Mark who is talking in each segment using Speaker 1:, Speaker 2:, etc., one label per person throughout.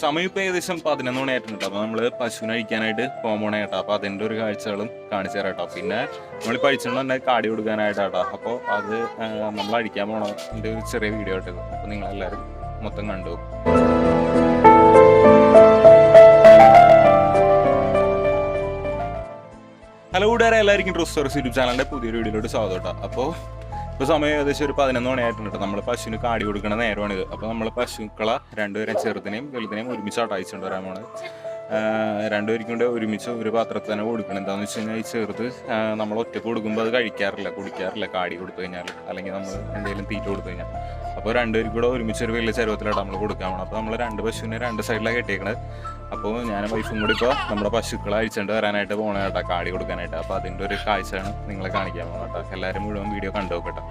Speaker 1: സമയം ഇപ്പോൾ ഏകദേശം പതിനൊന്ന് മണിയായിട്ടുണ്ട്. അപ്പൊ നമ്മൾ പശുവിനെ അഴിക്കാനായിട്ട് പോകാൻ പോണേ കേട്ടോ അപ്പൊ അതിന്റെ ഒരു കാഴ്ചകളും കാണിച്ചു തരാം കേട്ടോ പിന്നെ നമ്മൾ പഴിച്ചുകൊണ്ട് തന്നെ കാടി കൊടുക്കാനായിട്ടാട്ടോ. അപ്പോൾ അത് നമ്മൾ അഴിക്കാൻ പോണതിന്റെ ഒരു ചെറിയ വീഡിയോ ആയിട്ട് അപ്പൊ നിങ്ങൾ എല്ലാരും മൊത്തം കണ്ടു. ഹലോ കൂട്ടുകാരെ എല്ലാവർക്കും ഡ്രസ് സ്റ്റോറീസ് യൂട്യൂബ് ചാനലിന്റെ പുതിയൊരു വീഡിയോയിലോട്ട് സ്വാഗതം കേട്ടോ അപ്പോൾ ഇപ്പോൾ സമയം ഏകദേശം ഒരു പതിനൊന്ന് മണിയായിട്ടുണ്ട് നമ്മൾ പശുവിന് കാടി കൊടുക്കുന്ന നേരമാണിത്. അപ്പോൾ നമ്മൾ പശുക്കളെ രണ്ടുപേരെയും ചെറുതിനെയും വലുതിനെയും ഒരുമിച്ച് അടയിച്ചുകൊണ്ട് വരാൻ രണ്ടുപേർക്കും കൂടെ ഒരുമിച്ച് ഒരു പാത്രത്തിൽ തന്നെ കൊടുക്കണം. എന്താണെന്ന് വെച്ച് കഴിഞ്ഞാൽ ഈ ചെറുത് നമ്മൾ ഒറ്റയ്ക്ക് കൊടുക്കുമ്പോൾ അത് കഴിക്കാറില്ല കുടിക്കാറില്ല. കാടി കൊടുത്തു കഴിഞ്ഞാൽ അല്ലെങ്കിൽ നമ്മൾ എന്തെങ്കിലും തീറ്റ കൊടുത്തു കഴിഞ്ഞാൽ അപ്പോൾ രണ്ടുപേർക്കും കൂടെ ഒരുമിച്ച് ഒരു വലിയ ചെറുവത്തിലാണ് നമ്മൾ കൊടുക്കാൻ പോകണം അപ്പോൾ നമ്മൾ രണ്ട് പശുവിനെ രണ്ട് സൈഡിലാണ് കെട്ടിയേക്കണത്. അപ്പോൾ ഞാനും വൈഫും കൂടി ഇപ്പോൾ നമ്മുടെ പശുക്കളെ അഴിച്ചുകൊണ്ട് വരാനായിട്ട് പോകണം കേട്ടോ കാടി കൊടുക്കാനായിട്ട്. അപ്പോൾ അതിന്റെ ഒരു കാഴ്ചയാണ് നിങ്ങളെ കാണിക്കാൻ പോകുന്നത് കേട്ടോ. എല്ലാവരും മുഴുവൻ വീഡിയോ കണ്ടു നോക്കട്ടെ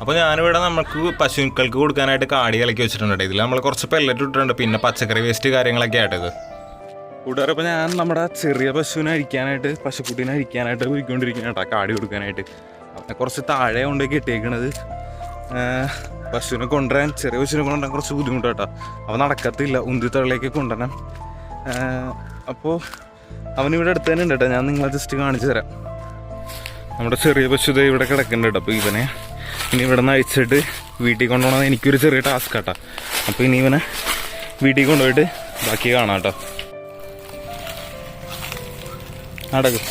Speaker 1: അപ്പോൾ ഞാനിവിടെ നമുക്ക് പശുക്കൾക്ക് കൊടുക്കാനായിട്ട് കാടി ഇളക്കി വെച്ചിട്ടുണ്ട്. ഇതിൽ നമ്മൾ കുറച്ച് പെല്ലറ്റ് ഇട്ടിട്ടുണ്ട്. പിന്നെ പച്ചക്കറി വേസ്റ്റ് കാര്യങ്ങളൊക്കെ ആയിട്ടത്. കൂട്ടുകാരെ അപ്പോൾ ഞാൻ നമ്മുടെ ചെറിയ പശുവിനെ അഴിക്കാനായിട്ട് പശുക്കുട്ടീനെ അഴിക്കാനായിട്ട് പോയിക്കൊണ്ടിരിക്കുന്ന കേട്ടോ കാടി കൊടുക്കാനായിട്ട്. അവനെ കുറച്ച് താഴെ കൊണ്ടേ കെട്ടിയേക്കണത് പശുവിനെ കൊണ്ടുവരാൻ ചെറിയ പശുവിനെ കൊണ്ടുവരാൻ കുറച്ച് ബുദ്ധിമുട്ടാട്ടോ അവൻ നടക്കത്തില്ല ഉന്തിത്തള്ളിലേക്ക് കൊണ്ടുവരണം. അപ്പോൾ അവനിവിടെ അടുത്ത് തന്നെ ഉണ്ട് കേട്ടോ ഞാൻ നിങ്ങളെ ജസ്റ്റ് കാണിച്ചു തരാം. നമ്മുടെ ചെറിയ പശു ദേ ഇവിടെ കിടക്കുന്നുണ്ട് അപ്പോൾ ഇവനെ ഇനി ഇവിടെ നിന്ന് അയച്ചിട്ട് വീട്ടിൽ കൊണ്ടുപോകണത് എനിക്കൊരു ചെറിയ ടാസ്ക് കേട്ടോ. അപ്പോൾ ഇനി ഇവനെ വീട്ടിൽ കൊണ്ടുപോയിട്ട് ബാക്കി കാണാം കേട്ടോ. നടക്കും.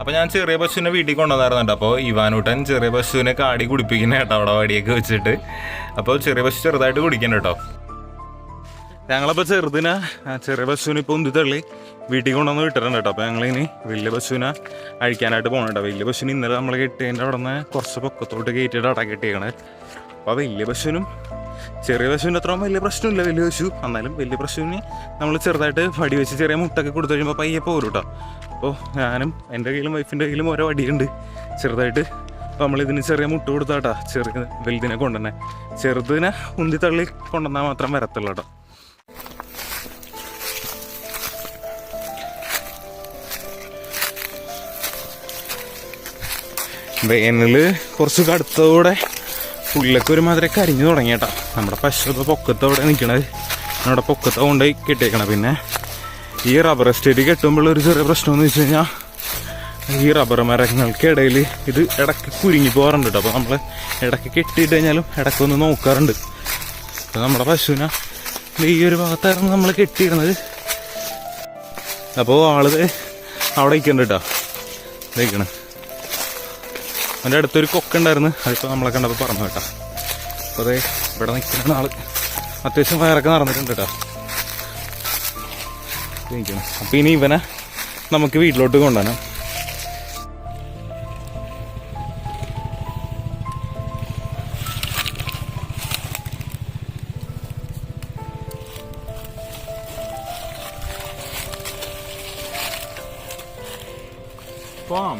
Speaker 1: അപ്പോൾ ഞാൻ ചെറിയ പശുവിനെ വീട്ടിൽ കൊണ്ടുവന്നായിരുന്നുണ്ട് അപ്പോൾ ഇവാനൂട്ടൻ ചെറിയ പശുവിനെ കാടി കുടിപ്പിക്കുന്ന കേട്ടോ അവിടെ വടിയൊക്കെ വെച്ചിട്ട്. അപ്പോൾ ചെറിയ പശു ചെറുതായിട്ട് കുടിക്കണം കേട്ടോ ഞങ്ങളപ്പോൾ ചെറുതിനെ ചെറിയ പശുവിനെ ഇപ്പോൾ ഉന്തി തള്ളി. വീട്ടിൽ കൊണ്ടുവന്ന് വിട്ടിട്ടുണ്ട് കേട്ടോ. അപ്പോൾ ഞങ്ങളിനി വലിയ പശുവിനെ അഴിക്കാനായിട്ട് പോകണം കേട്ടോ. വലിയ പശുവിന് ഇന്നലെ നമ്മൾ കെട്ടിയതിന്റെ അവിടെ നിന്ന് കുറച്ച് പൊക്കത്തോട്ട് കയറ്റിയിട്ട് അട കെട്ടിയേക്കണേ. അപ്പോൾ വലിയ പശുവിനും ചെറിയ പശുവിന്റെ അത്രയും വലിയ പ്രശ്നമില്ല വലിയ പശു. എന്നാലും വലിയ പശുവിന് നമ്മൾ ചെറുതായിട്ട് വടി വെച്ച് ചെറിയ മുട്ടൊക്കെ കൊടുത്തു കഴിയുമ്പോൾ പയ്യെ പോരും കേട്ടോ. അപ്പോൾ ഞാനും എന്റെ കയ്യിലും വൈഫിന്റെ കയ്യിലും ഓരോ വടിയുണ്ട്. ചെറുതായിട്ട് അപ്പോൾ നമ്മളിതിന് ചെറിയ മുട്ട കൊടുത്താട്ടാ ചെറിയ വലുതിനെ കൊണ്ടുതന്നെ ചെറുതിനെ ഉന്തി തള്ളി കൊണ്ടുവന്നാൽ മാത്രം വരത്തുള്ളൂ കേട്ടോ. വേനൽ കുറച്ച് കടുത്തതോടെ പുല്ലൊക്കെ ഒരുമാതിരി കരിഞ്ഞു തുടങ്ങി കേട്ടോ. നമ്മുടെ പശു പൊക്കത്ത് അവിടെ നിൽക്കണത് നമ്മുടെ പൊക്കത്തെ കൊണ്ടുപോയി കെട്ടിയേക്കണം പിന്നെ ഈ റബ്ബർ എസ്റ്റേറ്റ് കെട്ടുമ്പോൾ ഒരു ചെറിയ പ്രശ്നം എന്ന് വെച്ച് കഴിഞ്ഞാൽ ഈ റബ്ബർ മരങ്ങൾക്കിടയിൽ ഇത് ഇടയ്ക്ക് കുരുങ്ങി പോകാറുണ്ട് കേട്ടോ. അപ്പോൾ നമ്മൾ ഇടയ്ക്ക് കെട്ടിയിട്ട് കഴിഞ്ഞാലും ഇടയ്ക്കൊന്ന് നോക്കാറുണ്ട്. അപ്പോൾ നമ്മുടെ പശുവിനെ ഈ ഒരു ഭാഗത്തായിരുന്നു നമ്മൾ കെട്ടിയിരുന്നത്. അപ്പോൾ ആൾ അവിടെ നിൽക്കുന്നുണ്ട് കേട്ടോ. നിൽക്കണേ അവന്റെ അടുത്തൊരു കൊക്ക ഉണ്ടായിരുന്നു. അതിപ്പോൾ നമ്മളെ കണ്ടപ്പോൾ പറഞ്ഞു കേട്ടോ. അപ്പോൾ അതെ ഇവിടെ നിൽക്കുന്ന ആൾ. അത്യാവശ്യം വയറൊക്കെ നടന്നിട്ടുണ്ട് കേട്ടോ. അപ്പം ഇനി ഇവനെ നമുക്ക് വീട്ടിലോട്ട് കൊണ്ടുവരണം പോവാം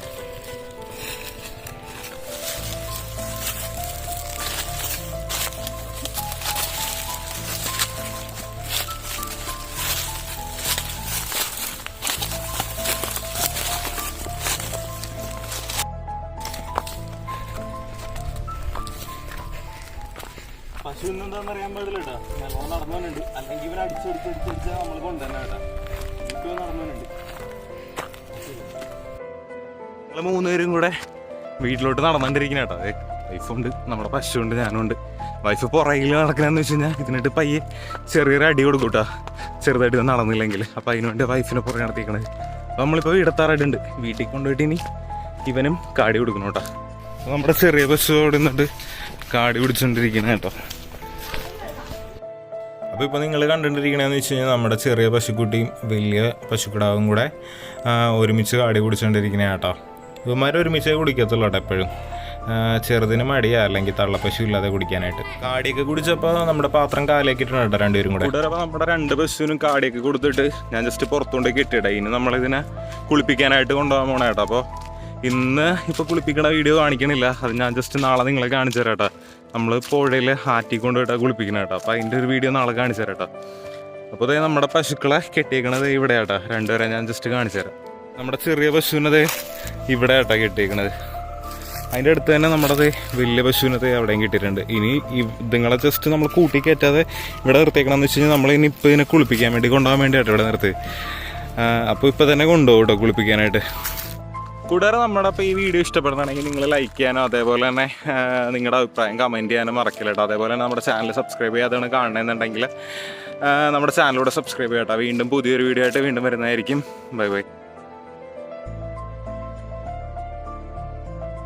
Speaker 1: പശു എന്താണെന്ന് അറിയാൻ പാടില്ല കേട്ടോ. നല്ലോണം നടന്നുണ്ട് അല്ലെങ്കിൽ ഇവൻ അടിച്ചടിച്ചടിച്ചടിച്ച് നമ്മൾ കൊണ്ടുതന്നെ കേട്ടോ. എനിക്ക് നടന്നുണ്ട് ഞങ്ങൾ മൂന്നുപേരും കൂടെ വീട്ടിലോട്ട് നടന്നുകൊണ്ടിരിക്കുന്ന കേട്ടോ. അതെ വൈഫുണ്ട് നമ്മുടെ പശുണ്ട് ഞാനുണ്ട്. വൈഫ് പുറകിൽ നടക്കണമെന്ന് വെച്ച് കഴിഞ്ഞാൽ ഇതിനിട്ട് പയ്യെ ചെറിയൊരു അടി കൊടുക്കും കേട്ടോ. ചെറുതായിട്ട് നടന്നില്ലെങ്കിൽ. അപ്പം അതിന് വേണ്ടി വൈഫിനെ പുറകെ നടത്തിക്കണത് അപ്പം നമ്മളിപ്പോൾ വീടെത്താറായിട്ടുണ്ട് വീട്ടിൽ കൊണ്ടുപോയിട്ട് ഇനി ഇവനും കാടി കൊടുക്കണം കേട്ടോ. നമ്മുടെ ചെറിയ പശു അവിടെ നിന്നിട്ട് കാടി പിടിച്ചുകൊണ്ടിരിക്കുന്ന കേട്ടോ. അപ്പോൾ ഇപ്പോൾ നിങ്ങൾ കണ്ടുകൊണ്ടിരിക്കണമെന്ന് വെച്ച് കഴിഞ്ഞാൽ നമ്മുടെ ചെറിയ പശുക്കുട്ടിയും വലിയ പശുക്കിടാവും കൂടെ ഒരുമിച്ച് കാടി കുടിച്ചുകൊണ്ടിരിക്കുന്ന കേട്ടോ ഇവന്മാർ ഒരുമിച്ചേ കുടിക്കത്തുള്ളൂ കേട്ടോ എപ്പോഴും. ചെറുതിന് മടിയാ അല്ലെങ്കിൽ തള്ളപ്പശു ഇല്ലാതെ കുടിക്കാനായിട്ട്. കാടിയൊക്കെ കുടിച്ചപ്പോൾ നമ്മുടെ പാത്രം കാലേക്കിട്ടുണ്ട് കേട്ടോ രണ്ടുപേരും കൂടെ. കൂടെ നമ്മുടെ രണ്ട് പശുവിനും കാടിയൊക്കെ കൊടുത്തിട്ട് ഞാൻ ജസ്റ്റ് പുറത്തുകൊണ്ടേക്ക് ഇട്ടിട്ടെ ഇനി നമ്മളിതിനെ കുളിപ്പിക്കാനായിട്ട് കൊണ്ടുപോകാൻ പോണേട്ടോ അപ്പോൾ ഇന്ന് ഇപ്പോൾ കുളിപ്പിക്കണ വീഡിയോ കാണിക്കണില്ല. അത് ഞാൻ ജസ്റ്റ് നാളെ നിങ്ങളെ കാണിച്ചു തരാം കേട്ടോ നമ്മൾ പുഴയിൽ ആറ്റി കൊണ്ടുപോയിട്ടാണ് കുളിപ്പിക്കണ കേട്ടോ അപ്പോൾ അതിന്റെ ഒരു വീഡിയോ നാളെ കാണിച്ചു തരാം കേട്ടോ അപ്പോൾ ദേ നമ്മുടെ പശുക്കളെ കെട്ടിയേക്കണത് ഇവിടെ കേട്ടോ രണ്ടുപേരെ ഞാൻ ജസ്റ്റ് കാണിച്ചു തരാം. നമ്മുടെ ചെറിയ പശുവിനത് ഇവിടെ കേട്ടോ കെട്ടിയേക്കണത്. അതിന്റെ അടുത്ത് തന്നെ നമ്മുടെ വലിയ പശുവിനത് എവിടെയും കിട്ടിയിട്ടുണ്ട്. ഇനി ഇതുങ്ങളെ ജസ്റ്റ് നമ്മൾ കൂട്ടി കയറ്റാതെ ഇവിടെ നിർത്തിയേക്കണമെന്ന് വെച്ച് കഴിഞ്ഞാൽ നമ്മൾ ഇനി ഇപ്പോൾ ഇതിനെ കുളിപ്പിക്കാൻ വേണ്ടി കൊണ്ടുപോകാൻ വേണ്ടിയാട്ടോ ഇവിടെ നിർത്തി അപ്പോൾ ഇപ്പോൾ തന്നെ കൊണ്ടുപോകും കേട്ടോ കുളിപ്പിക്കാനായിട്ട്. കൂടാതെ നമ്മുടെ അപ്പോൾ ഈ വീഡിയോ ഇഷ്ടപ്പെടുന്നതാണെങ്കിൽ നിങ്ങൾ ലൈക്ക് ചെയ്യാനോ അതേപോലെ തന്നെ നിങ്ങളുടെ അഭിപ്രായം കമന്റ് ചെയ്യാനോ മറക്കില്ല കേട്ടോ. അതേപോലെ തന്നെ നമ്മുടെ ചാനൽ സബ്സ്ക്രൈബ് ചെയ്യാതാണ് കാണണമെന്നുണ്ടെങ്കിൽ നമ്മുടെ ചാനലിലൂടെ സബ്സ്ക്രൈബ് ചെയ്യട്ടോ. വീണ്ടും പുതിയൊരു വീഡിയോ ആയിട്ട് വീണ്ടും വരുന്നതായിരിക്കും. Bye bye